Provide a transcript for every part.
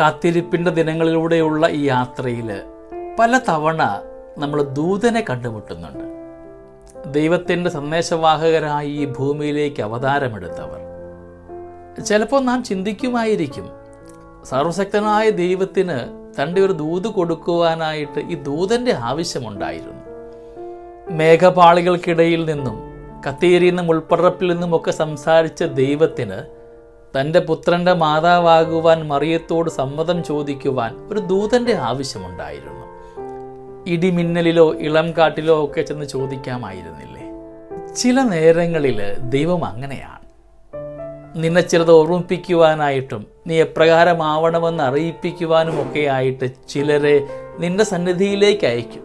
കാത്തിരിപ്പിന്റെ ദിനങ്ങളിലൂടെയുള്ള ഈ യാത്രയിൽ പല തവണ നമ്മൾ ദൂതനെ കണ്ടുമുട്ടുന്നുണ്ട്. ദൈവത്തിന്റെ സന്ദേശവാഹകരായി ഈ ഭൂമിയിലേക്ക് അവതാരമെടുത്തവർ. ചിലപ്പോൾ നാം ചിന്തിക്കുമായിരിക്കും സർവശക്തനായ ദൈവത്തിന് തന്റെ ഒരു ദൂത് കൊടുക്കുവാനായിട്ട് ഈ ദൂതന്റെ ആവശ്യമുണ്ടായിരുന്നു. മേഘപാളികൾക്കിടയിൽ നിന്നും കത്തേരിയിൽ മുൾപ്പറപ്പിൽ നിന്നുമൊക്കെ സംസാരിച്ച ദൈവത്തിന് തന്റെ പുത്രന്റെ മാതാവാകുവാൻ മറിയത്തോട് സമ്മതം ചോദിക്കുവാൻ ഒരു ദൂതന്റെ ആവശ്യമുണ്ടായിരുന്നു. ഇടിമിന്നലിലോ ഇളം കാട്ടിലോ ഒക്കെ ചെന്ന് ചോദിക്കാമായിരുന്നില്ലേ? ചില നേരങ്ങളിൽ ദൈവം അങ്ങനെയാണ്. നിന്നെ ചിലത് ഓർമ്മിപ്പിക്കുവാനായിട്ടും നീ എപ്രകാരമാവണമെന്ന് അറിയിപ്പിക്കുവാനും ഒക്കെ ആയിട്ട് ചിലരെ നിന്റെ സന്നിധിയിലേക്ക് അയക്കും.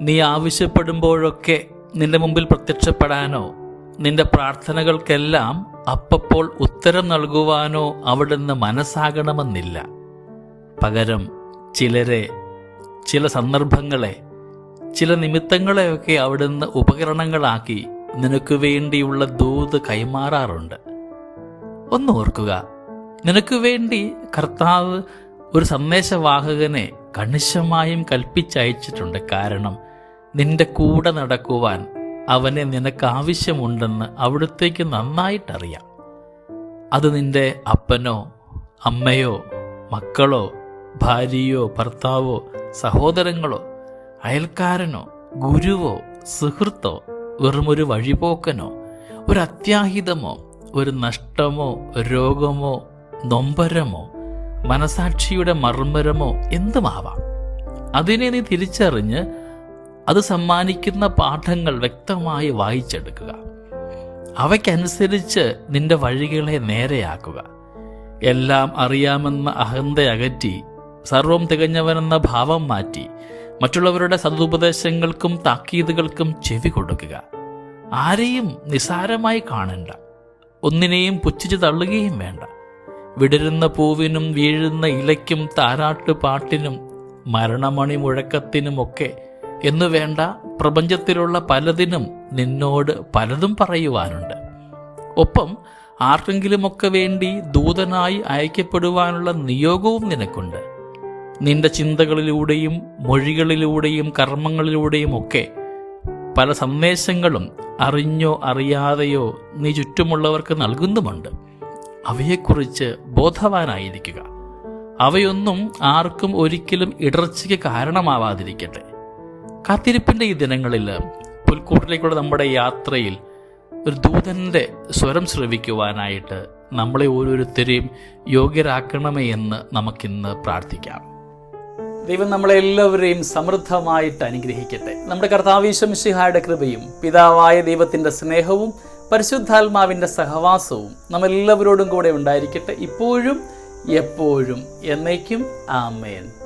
നീ ആവശ്യപ്പെടുമ്പോഴൊക്കെ നിന്റെ മുമ്പിൽ പ്രത്യക്ഷപ്പെടാനോ നിന്റെ പ്രാർത്ഥനകൾക്കെല്ലാം അപ്പപ്പോൾ ഉത്തരം നൽകുവാനോ അവിടുന്ന് മനസ്സാകണമെന്നില്ല. പകരം ചിലരെ ചില സന്ദർഭങ്ങളെ ചില നിമിത്തങ്ങളെയൊക്കെ അവിടുന്ന് ഉപകരണങ്ങളാക്കി നിനക്ക് വേണ്ടിയുള്ള ദൂത് കൈമാറാറുണ്ട്. ഒന്ന് ഓർക്കുക നിനക്ക് വേണ്ടി കർത്താവ് ഒരു സന്ദേശവാഹകനെ കണിശമായും കൽപ്പിച്ചയച്ചിട്ടുണ്ട്. കാരണം നിന്റെ കൂടെ നടക്കുവാൻ അവനെ നിനക്ക് ആവശ്യമുണ്ടെന്ന് അവിടത്തേക്ക് നന്നായിട്ടറിയാം. അത് നിന്റെ അപ്പനോ അമ്മയോ മക്കളോ ഭാര്യയോ ഭർത്താവോ സഹോദരങ്ങളോ അയൽക്കാരനോ ഗുരുവോ സുഹൃത്തോ വെറുമൊരു വഴിപോക്കനോ ഒരു അത്യാഹിതമോ ഒരു നഷ്ടമോ രോഗമോ നൊമ്പരമോ മനസാക്ഷിയുടെ മർമ്മരമോ എന്തുമാവാം? അതിനെ നീ തിരിച്ചറിഞ്ഞ് അത് സമ്മാനിക്കുന്ന പാഠങ്ങൾ വ്യക്തമായി വായിച്ചെടുക്കുക. അവയ്ക്കനുസരിച്ച് നിന്റെ വഴികളെ നേരെയാക്കുക. എല്ലാം അറിയാമെന്ന അഹന്ത അകറ്റി സർവം തികഞ്ഞവനെന്ന ഭാവം മാറ്റി മറ്റുള്ളവരുടെ സതുപദേശങ്ങൾക്കും താക്കീതുകൾക്കും ചെവി കൊടുക്കുക. ആരെയും നിസാരമായി കാണണ്ട. ഒന്നിനെയും പുച്ഛിച്ച് തള്ളുകയും വേണ്ട. വിടരുന്ന പൂവിനും വീഴുന്ന ഇലയ്ക്കും താരാട്ട് പാട്ടിനും മരണമണി മുഴക്കത്തിനുമൊക്കെ എന്നു വേണ്ട പ്രപഞ്ചത്തിലുള്ള പലതിനും നിന്നോട് പലതും പറയുവാനുണ്ട്. ഒപ്പം ആർക്കെങ്കിലുമൊക്കെ വേണ്ടി ദൂതനായി അയക്കപ്പെടുവാനുള്ള നിയോഗവും നിനക്കുണ്ട്. നിന്റെ ചിന്തകളിലൂടെയും മൊഴികളിലൂടെയും കർമ്മങ്ങളിലൂടെയും ഒക്കെ പല സന്ദേശങ്ങളും അറിഞ്ഞോ അറിയാതെയോ നീ ചുറ്റുമുള്ളവർക്ക് നൽകുന്നുമുണ്ട്. അവയെക്കുറിച്ച് ബോധവാനായിരിക്കുക. അവയൊന്നും ആർക്കും ഒരിക്കലും ഇടർച്ചയ്ക്ക് കാരണമാവാതിരിക്കട്ടെ. കാത്തിരിപ്പിന്റെ ഈ ദിനങ്ങളിൽ പുൽക്കൂട്ടിലേക്കുള്ള നമ്മുടെ യാത്രയിൽ ഒരു ദൂതന്റെ സ്വരം ശ്രവിക്കുവാനായിട്ട് നമ്മളെ ഓരോരുത്തരെയും യോഗ്യരാക്കണമേ എന്ന് നമുക്കിന്ന് പ്രാർത്ഥിക്കാം. ദൈവം നമ്മളെല്ലാവരെയും സമൃദ്ധമായിട്ട് അനുഗ്രഹിക്കട്ടെ. നമ്മുടെ കർത്താവീശംഷിഹായുടെ കൃപയും പിതാവായ ദൈവത്തിന്റെ സ്നേഹവും പരിശുദ്ധാത്മാവിന്റെ സഹവാസവും നമ്മളെല്ലാവരോടും കൂടെ ഉണ്ടായിരിക്കട്ടെ ഇപ്പോഴും എപ്പോഴും എന്നേക്കും. ആമേൻ.